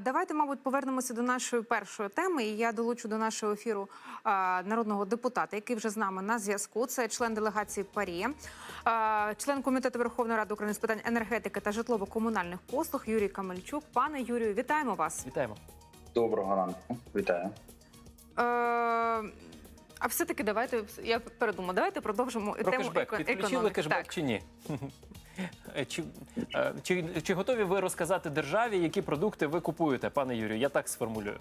Давайте, мабуть, повернемося до нашої першої теми. І я долучу до нашого ефіру народного депутата, який вже з нами на зв'язку. Це член делегації ПАРІ, член комітету Верховної Ради України з питань енергетики та житлово-комунальних послуг Юрій Камельчук. Пане Юрію, вітаємо вас. Вітаємо. Доброго ранку, вітаю. Е, а все-таки давайте я передумала. Давайте продовжимо Про тему кешбек. еко- Підключили кешбек Так. чи ні? Е, Чи, е, чи, чи готові ви розказати державі, які продукти ви купуєте, пане Юрію? Я так сформулюю.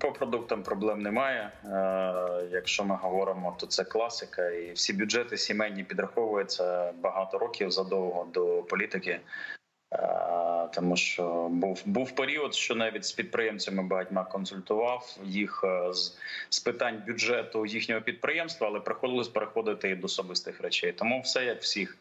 По продуктам проблем немає. Е, якщо ми говоримо, то це класика, і всі бюджети сімейні підраховуються багато років задовго до політики. Тому що був був період, що навіть з підприємцями багатьма консультував їх з, з питань бюджету їхнього підприємства, але приходилось переходити і до особистих речей. Тому все як всіх.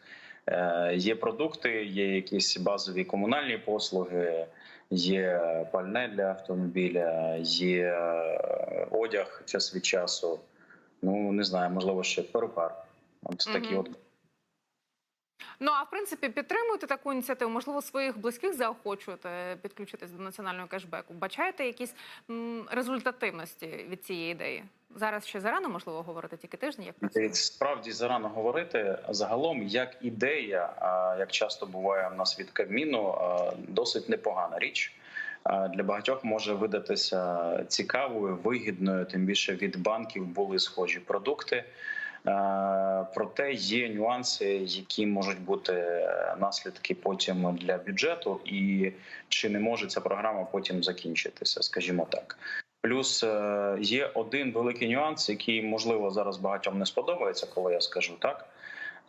Е, Є продукти, є якісь базові комунальні послуги, є пальне для автомобіля, є е, одяг час від часу. Ну не знаю, можливо, ще перукар. От такі от Ну а в принципі підтримуєте таку ініціативу? Можливо, своїх близьких заохочуєте підключитись до національного кешбеку. Бачаєте якісь результативності від цієї ідеї? Зараз ще зарано можливо говорити тільки тиждень, як працює. Справді зарано говорити. Загалом, як ідея, як часто буває в нас від Кабміну, досить непогана річ. Для багатьох може видатися цікавою, вигідною. Тим більше від банків були схожі продукти. Проте є нюанси, які можуть бути е, наслідки потім для бюджету, і чи не може ця програма потім закінчитися, скажімо так. Плюс е, є один великий нюанс, який можливо зараз багатьом не сподобається, коли я скажу так.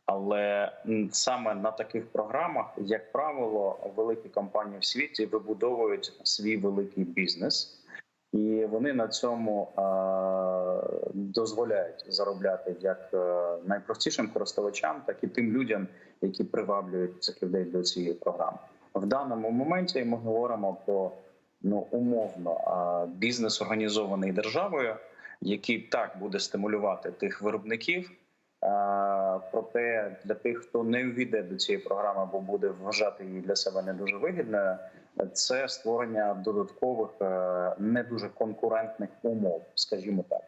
Але саме на таких програмах, як правило, великі компанії в світі вибудовують свій великий бізнес, і вони на цьому е, дозволяють заробляти як е, найпростішим користувачам, так і тим людям, які приваблюють цих людей до цієї програми. В даному моменті ми говоримо про ну умовно бізнес організований державою, який так буде стимулювати тих виробників. Проте для тих, хто не увійде до цієї програми, або буде вважати її для себе не дуже вигідною, це створення додаткових е, не дуже конкурентних умов, скажімо так.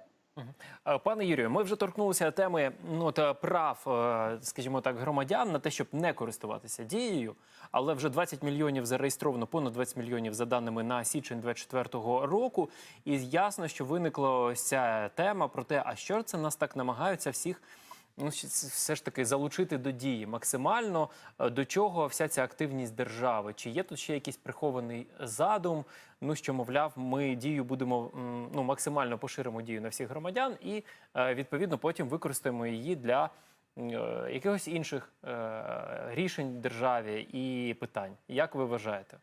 Пане Юрію, ми вже торкнулися теми ну, та прав, е, скажімо так, громадян на те, щоб не користуватися дією. Але вже 20 мільйонів зареєстровано, понад 20 мільйонів за даними на січень 24 року. І ясно, що виникла ось ця тема про те, а що це нас так намагаються всіх. Ну, все ж таки залучити до дії максимально Е, до чого вся ця активність держави? Чи є тут ще якийсь прихований задум? Ну що мовляв, ми дію будемо ну максимально поширимо дію на всіх громадян, і е, відповідно потім використаємо її для е, якихось інших рішень державі і питань. Як ви вважаєте?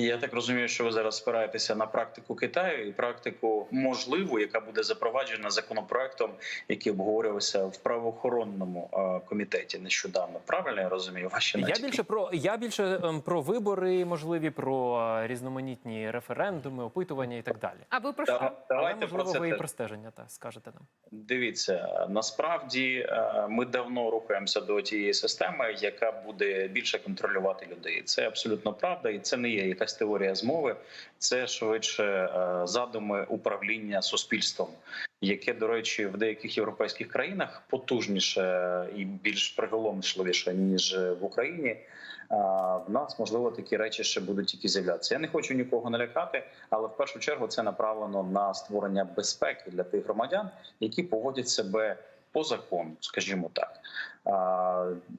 Я так розумію, що ви зараз спираєтеся на практику Китаю і практику можливу, яка буде запроваджена законопроектом, який обговорювався в правоохоронному комітеті нещодавно. Правильно я розумію? Ваші Я більше про я більше ем, про вибори, можливі, про різноманітні референдуми, опитування і так далі. А ви про Та- що? Але Давайте можливо, про це ви і про стеження так скажете нам. Дивіться, насправді е, ми давно рухаємося до тієї системи, яка буде більше контролювати людей. Це абсолютно правда, і це не є якась теорія змови. Це швидше е, задуми управління суспільством, яке, до речі, в деяких європейських країнах потужніше і більш приголомшливіше ніж в Україні. А, В нас можливо такі речі ще будуть тільки з'являтися. Я не хочу нікого налякати, але в першу чергу це направлено на створення безпеки для тих громадян, які поводять себе по закону, скажімо так.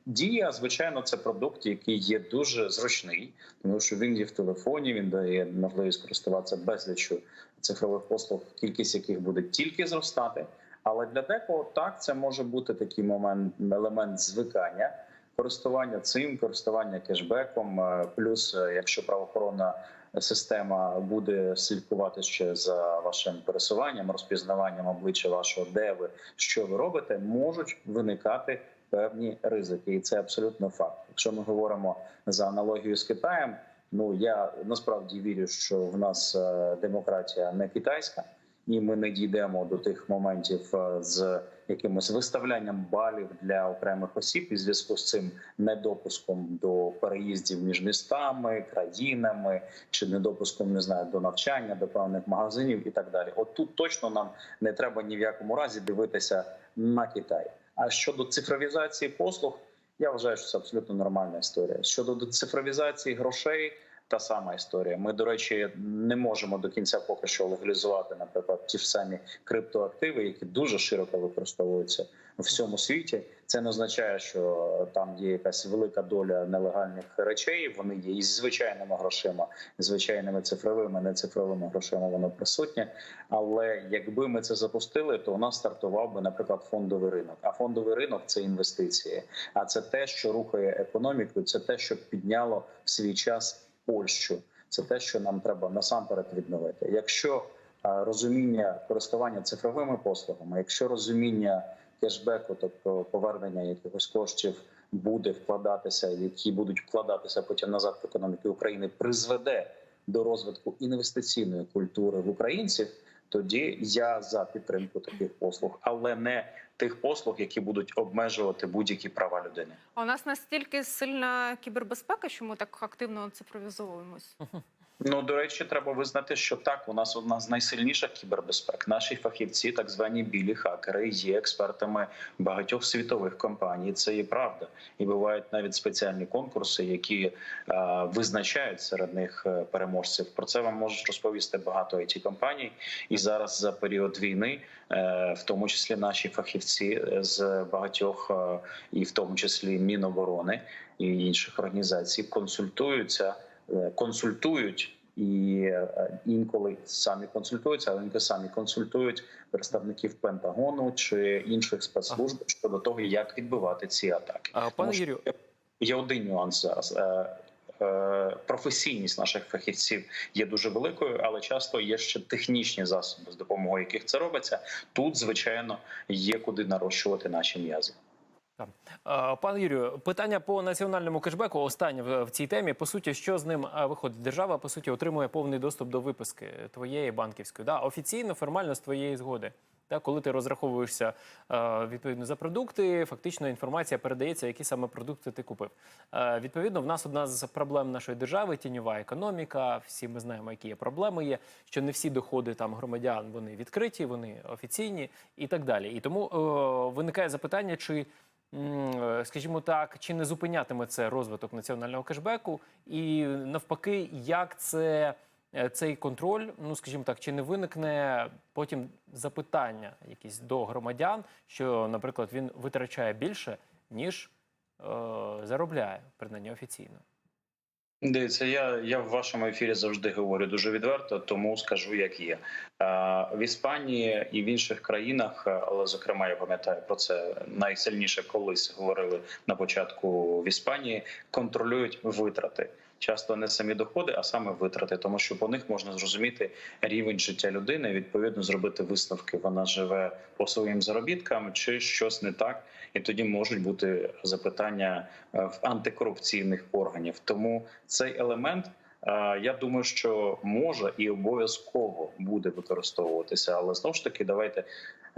Дія, звичайно, це продукт, який є дуже зручний, тому що він є в телефоні, він дає можливість користуватися безліччю цифрових послуг, кількість яких буде тільки зростати. Але для декого так це може бути такий момент, елемент звикання користування цим, користування кешбеком. е, Плюс, е, якщо правоохоронна система буде слідкувати ще за вашим пересуванням, розпізнаванням обличчя вашого, де ви що ви робите, можуть виникати певні ризики, і це абсолютно факт. Якщо ми говоримо за аналогію з Китаєм, ну я насправді вірю, що в нас е, демократія не китайська, і ми не дійдемо до тих моментів е, з якимось виставлянням балів для окремих осіб і зв'язку з цим недопуском до переїздів між містами, країнами чи недопуском не знаю до навчання, до певних магазинів і так далі. От тут точно нам не треба ні в якому разі дивитися на Китай. А щодо цифровізації послуг, я вважаю, що це абсолютно нормальна історія. Щодо цифровізації грошей. Та сама історія. Ми, до речі, не можемо до кінця поки що легалізувати, наприклад, ті ж самі криптоактиви, які дуже широко використовуються у всьому світі. Це не означає, що там є якась велика доля нелегальних речей. Вони є із звичайними грошима, звичайними цифровими, нецифровими грошима. Воно присутнє. Але якби ми це запустили, то у нас стартував би, наприклад, фондовий ринок. А фондовий ринок це інвестиції. А це те, що рухає економіку, це те, що підняло в свій час. Польщу. Це те, що нам треба насамперед відновити. Якщо розуміння користування цифровими послугами, якщо розуміння кешбеку, тобто повернення якихось коштів буде вкладатися, які будуть вкладатися потім назад в економіку України, призведе до розвитку інвестиційної культури в українців. Тоді я за підтримку таких послуг, але не тих послуг, які будуть обмежувати будь-які права людини. А у нас настільки сильна кібербезпека, що ми так активно цифровізовуємось. Ну до речі, треба визнати, що так у нас одна з найсильніших кібербезпек. Наші фахівці, так звані білі хакери, є експертами багатьох світових компаній. Це є правда, і бувають навіть спеціальні конкурси, які е, визначають серед них е, переможців. Про це вам можуть розповісти багато it компаній. І зараз за період війни, е, в тому числі наші фахівці з багатьох, е, і в тому числі Міноборони і інших організацій, консультуються е, консультують і е, інколи самі консультуються, але інколи самі консультують представників Пентагону чи інших спецслужб щодо того, як відбивати ці атаки. А, пане Юрію, Є один нюанс зараз. Е, Професійність наших фахівців є дуже великою, але часто є ще технічні засоби, з допомогою яких це робиться. Тут, звичайно, є куди нарощувати наші м'язи. Так. Пане Юрію, питання по національному кешбеку останнє в цій темі. По суті, що з ним виходить? Держава по суті отримує повний доступ до виписки твоєї банківської. Да, офіційно, формально з твоєї згоди. Так, коли ти розраховуєшся відповідно за продукти, фактично інформація передається, які саме продукти ти купив. Відповідно, в нас одна з проблем нашої держави тіньова економіка. Всі ми знаємо, які є проблеми. Є що не всі доходи там громадян вони відкриті, вони офіційні і так далі. І тому е, виникає запитання, чи скажімо так, чи не зупинятиме це розвиток національного кешбеку, і навпаки, як це е, цей контроль, ну скажімо так, чи не виникне потім запитання якісь до громадян, що, наприклад, він витрачає більше ніж е, заробляє, принаймні офіційно. Дивіться, я, я в вашому ефірі завжди говорю дуже відверто, тому скажу, як є. В Іспанії і в інших країнах, але зокрема, я пам'ятаю про це найсильніше колись говорили на початку в Іспанії. Контролюють витрати. Часто не самі доходи, а саме витрати, тому що по них можна зрозуміти рівень життя людини, відповідно зробити висновки. Вона живе по своїм заробіткам, чи щось не так, і тоді можуть бути запитання е, в антикорупційних органів. Тому цей елемент. Е, Я думаю, що може і обов'язково буде використовуватися, але знову ж таки, давайте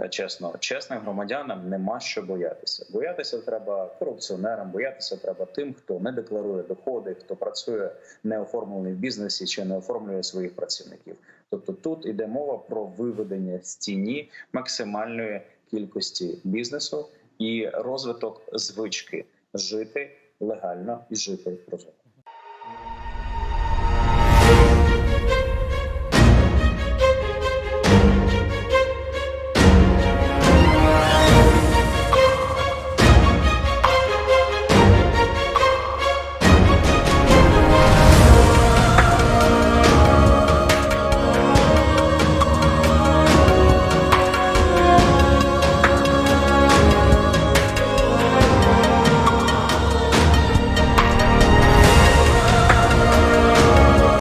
е, чесно, чесним громадянам нема що боятися. Боятися треба корупціонерам, боятися треба тим, хто не декларує доходи, хто працює неоформлений в бізнесі чи не оформлює своїх працівників. Тобто тут йде мова про виведення з тіні максимальної кількості бізнесу і розвиток звички жити легально і жити прозоро.